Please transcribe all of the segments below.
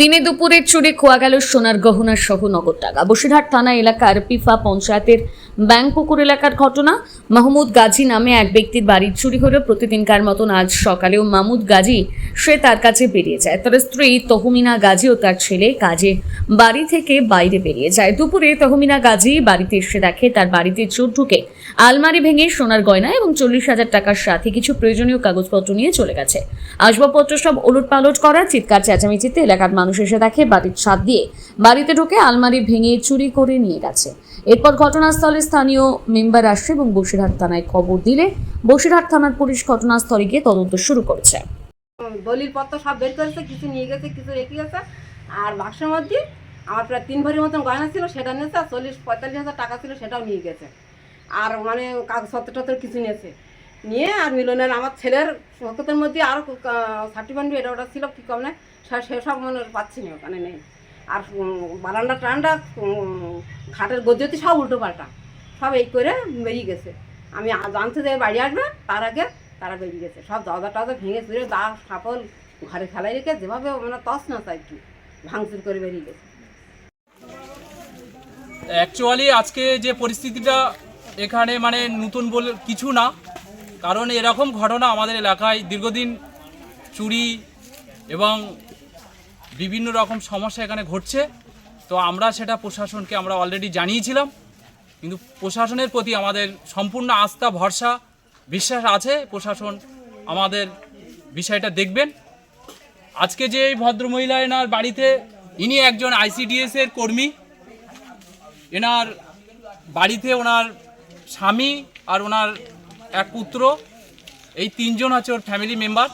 দিনে দুপুরে চুরি খোয়া গেল সোনার গহনা সহ নগদ টাকা। বসিরহাট থানা এলাকার পিফা পঞ্চায়েতের ব্যাংপুকুর এলাকার ঘটনা। মাহমুদ গাজী নামে এক ব্যক্তির বাড়ির চুরি হলো প্রতিদিনকার মতন আজ সকালেও মাহমুদ গাজী সে তার কাছে বেরিয়ে যায়। তার স্ত্রী তহমিনা গাজী ও তার ছেলে কাজে বাড়ি থেকে বাইরে বেরিয়ে যায়। দুপুরে তহমিনা গাজী বাড়িতে এসে দেখে, তার বাড়িতে চোর ঢুকে আলমারি ভেঙে সোনার গয়না এবং চল্লিশ হাজার টাকার সাথে কিছু প্রয়োজনীয় কাগজপত্র নিয়ে চলে গেছে। আসবাবপত্র সব ওলট পালট করা, চিৎকার, চেঁচামেচিতে এলাকার মানুষ এসে দেখে, বাড়ির ছাদ দিয়ে বাড়িতে ঢুকে আলমারি ভেঙে চুরি করে নিয়ে গেছে। এরপর ঘটনাস্থলে স্থানীয় মেম্বার আসে এবং বসিরহাট থানায় খবর দিলে বসিরহাট থানার পুলিশ ঘটনাস্থলে গিয়ে তদন্ত শুরু করেছে। দলিল পত্র সব বের করেছে, কিছু নিয়ে গেছে, কিছু রেখে গেছে। আর বাক্সের মধ্যে আমার প্রায় তিন ভরির মতন গয়না ছিল, সেটা নিয়েছে, আর চল্লিশ, পঁয়তাল্লিশ হাজার টাকা ছিল, সেটাও নিয়ে গেছে। আর মানে কাগজপত্র টত্র কিছু নিয়েছে। নিয়ে আর মিলনের আমার ছেলের শখতের মধ্যে আরও সার্টিফিকেট এটা ওটা ছিল, কী কম না সে- সেসব মনে পাচ্ছি না ওখানে নেই। আর বারান্দা টান্ডা খাটের গদ্যতি সব উল্টো পাল্টা সব এই করে বেরিয়ে গেছে। আমি জানতে যে বাড়ি আসবে, তার আগে তারা বেরিয়ে গেছে। সব দরজা টরজা ভেঙে চুরে দা সাপল ঘরে ফেলাই রেখে যেভাবে মানে তস না চাই কি, ভাঙচুর করে বেরিয়ে গেছে। অ্যাকচুয়ালি আজকে যে পরিস্থিতিটা এখানে মানে নতুন বলে কিছু না, কারণ এরকম ঘটনা আমাদের এলাকায় দীর্ঘদিন চুরি এবং বিভিন্ন রকম সমস্যা এখানে ঘটছে। তো আমরা সেটা প্রশাসনকে আমরা অলরেডি জানিয়েছিলাম, কিন্তু প্রশাসনের প্রতি আমাদের সম্পূর্ণ আস্থা, ভরসা বিশ্বাস আছে, প্রশাসন আমাদের বিষয়টা দেখবেন। আজকে যে এই ভদ্রমহিলা এনার বাড়িতে ইনি একজন আইসিডিএস এর কর্মী, এনার বাড়িতে ওনার স্বামী আর ওনার এক পুত্র, এই তিনজন আছে ওর ফ্যামিলি মেম্বার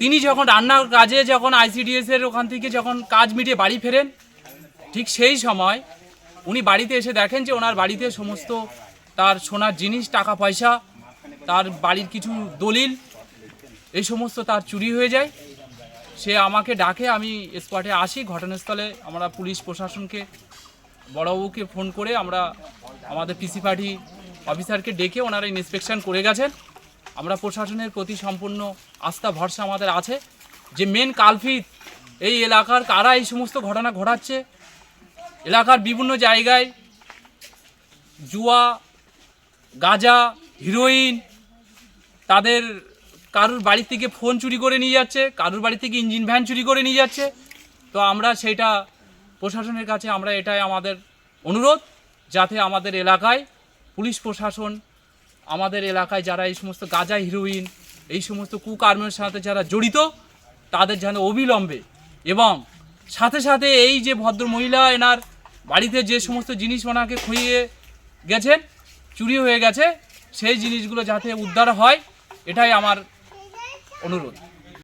তিনি যখন রান্নার কাজে যখন আইসিডিএস এর ওখান থেকে যখন কাজ মিটিয়ে বাড়ি ফেরেন, ঠিক সেই সময় উনি বাড়িতে এসে দেখেন যে ওনার বাড়িতে সমস্ত তার সোনার জিনিস, টাকা পয়সা, তার বাড়ির কিছু দলিল, এই সমস্ত তার চুরি হয়ে যায়। সে আমাকে ডাকে, আমি স্পটে আসি, ঘটনাস্থলে আমরা পুলিশ প্রশাসনকে বড়বাবুকে ফোন করে আমরা আমাদের পিসি পার্টি অফিসারকে ডেকে ওনারা ইন্সপেকশন করে গেছেন। আমরা প্রশাসনের প্রতি সম্পূর্ণ আস্থা, ভরসা আমাদের আছে। যে মেন কালফিত, এই এলাকার কারা এই সমস্ত ঘটনা ঘটাচ্ছে? এলাকার বিভিন্ন জায়গায় জুয়া গাঁজা, হিরোইন, তাদের কারুর বাড়ি থেকে ফোন চুরি করে নিয়ে যাচ্ছে, কারুর বাড়ি থেকে ইঞ্জিন ভ্যান চুরি করে নিয়ে যাচ্ছে। তো আমরা সেইটা প্রশাসনের কাছে আমরা এটাই আমাদের অনুরোধ, যাতে আমাদের এলাকায় পুলিশ প্রশাসন, আমাদের এলাকায় যারা এই সমস্ত গাঁজা, হিরোইন, এই সমস্ত কুকর্মের সাথে যারা জড়িত, তাদের যেন অবিলম্বে এবং সাথে সাথে এই যে ভদ্র মহিলা এনার বাড়িতে যে সমস্ত জিনিস ওনাকে খুইয়ে গেছেন চুরি হয়ে গেছে সেই জিনিসগুলো যাতে উদ্ধার হয় এটাই আমার অনুরোধ।